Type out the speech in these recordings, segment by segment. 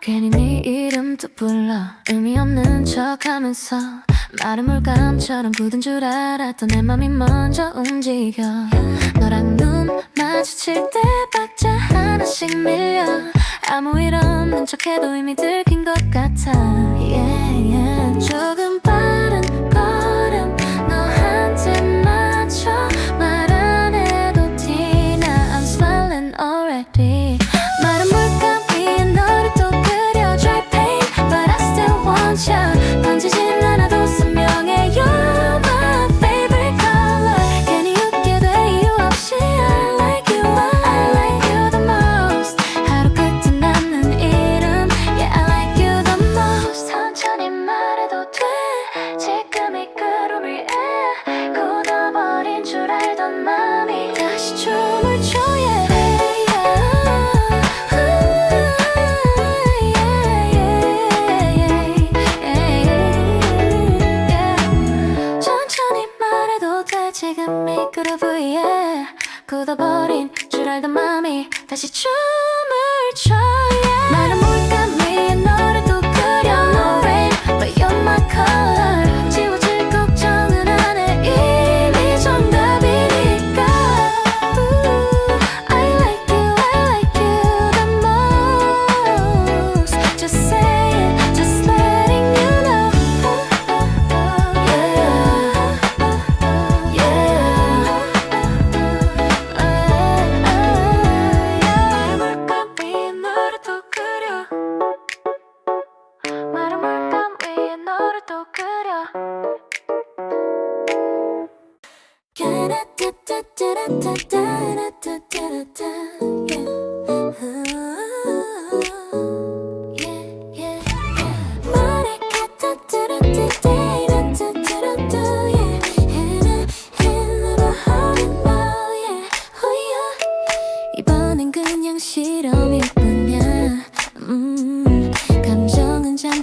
괜히 네 이름도 불러 의미 없는 척하면서 마른 물감처럼 굳은 줄 알았던 내 맘이 먼저 움직여. 너랑 눈 마주칠 때 박자 하나씩 밀려. 아무 일 없는 척해도 이미 들킨 것 같아. Yeah, yeah. 조금 day.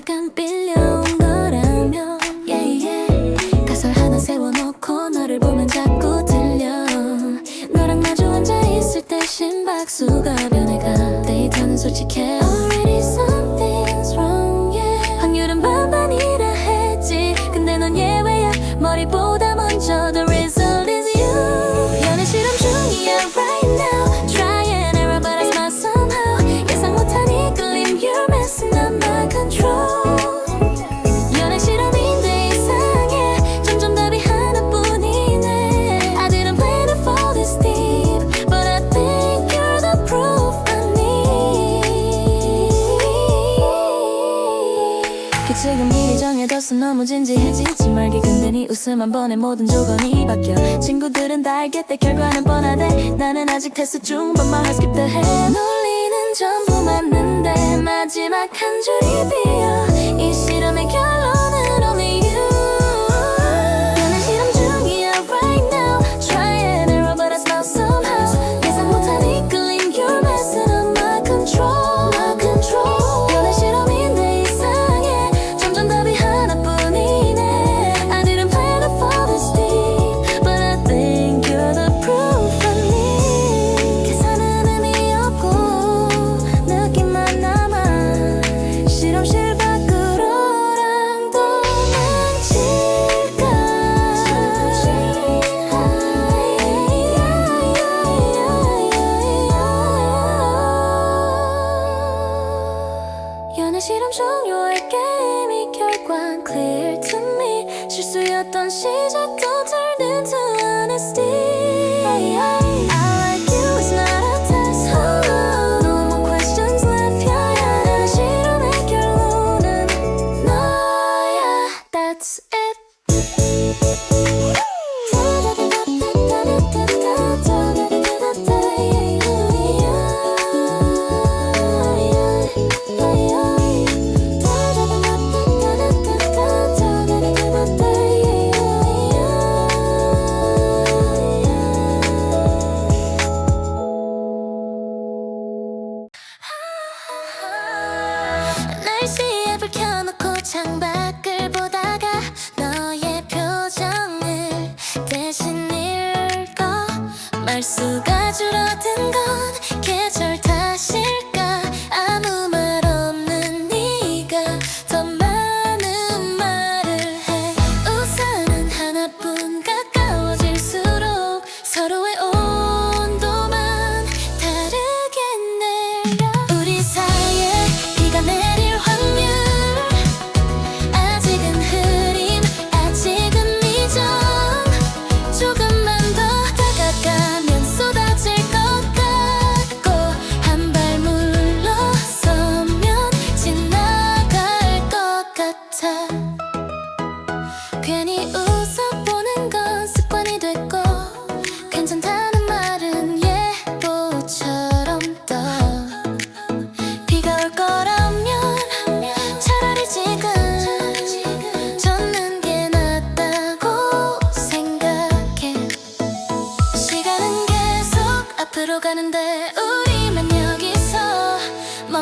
잠깐 빌려온 거라면 yeah, yeah. 가설 하나 세워놓고 너를 보면 자꾸 들려 너랑 마주 앉아있을 때 심박수가 변해가 데이트는 솔직해 너무 진지해지지 말게. 근데 네 웃음 한 번에 모든 조건이 바뀌어. 친구들은 다 알겠대. 결과는 뻔하대. 나는 아직 테스트 중. 반말 학습 때해 놀리는 전부 맞는데. 마지막 한 줄이 비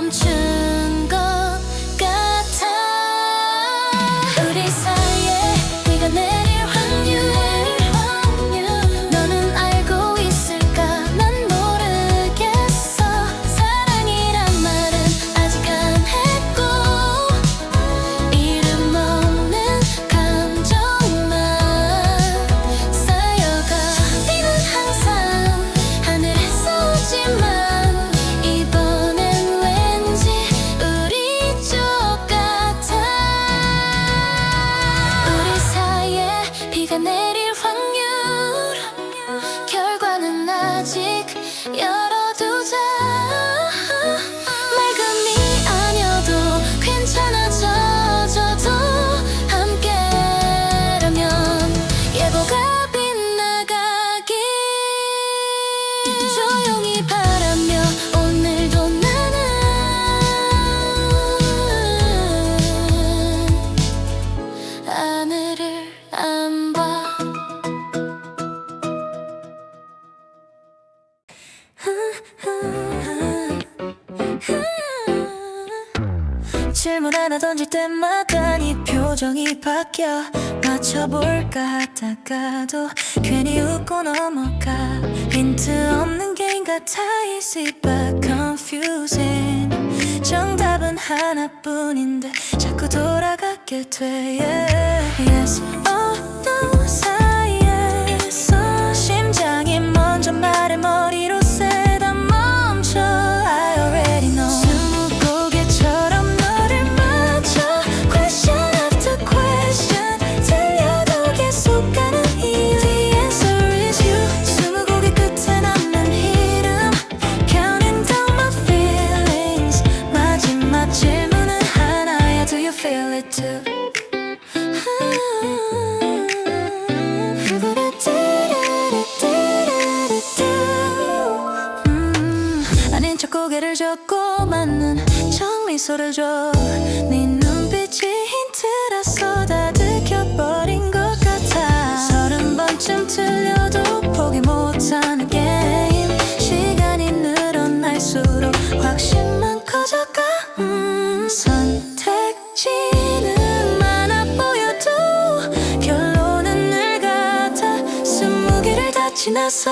前 조용히 바라며 오늘도 나는 하늘을 안 봐. 질문 하나 던질 때마다 네 표정이 바뀌어 맞춰볼까 하다가도 괜히 웃고 넘어가. 힌트 없는 게임 같아 Is but confusing 정답은 하나뿐인데 자꾸 돌아가게 돼 yeah. Yes 미소를 줘 네 눈빛이 힌트라서 다 들켜버린 것 같아. 서른 번쯤 틀려도 포기 못하는 게임. 시간이 늘어날수록 확신만 커져가 음, 선택지는 많아 보여도 결론은 늘 같아. 스무 개를 다 지나서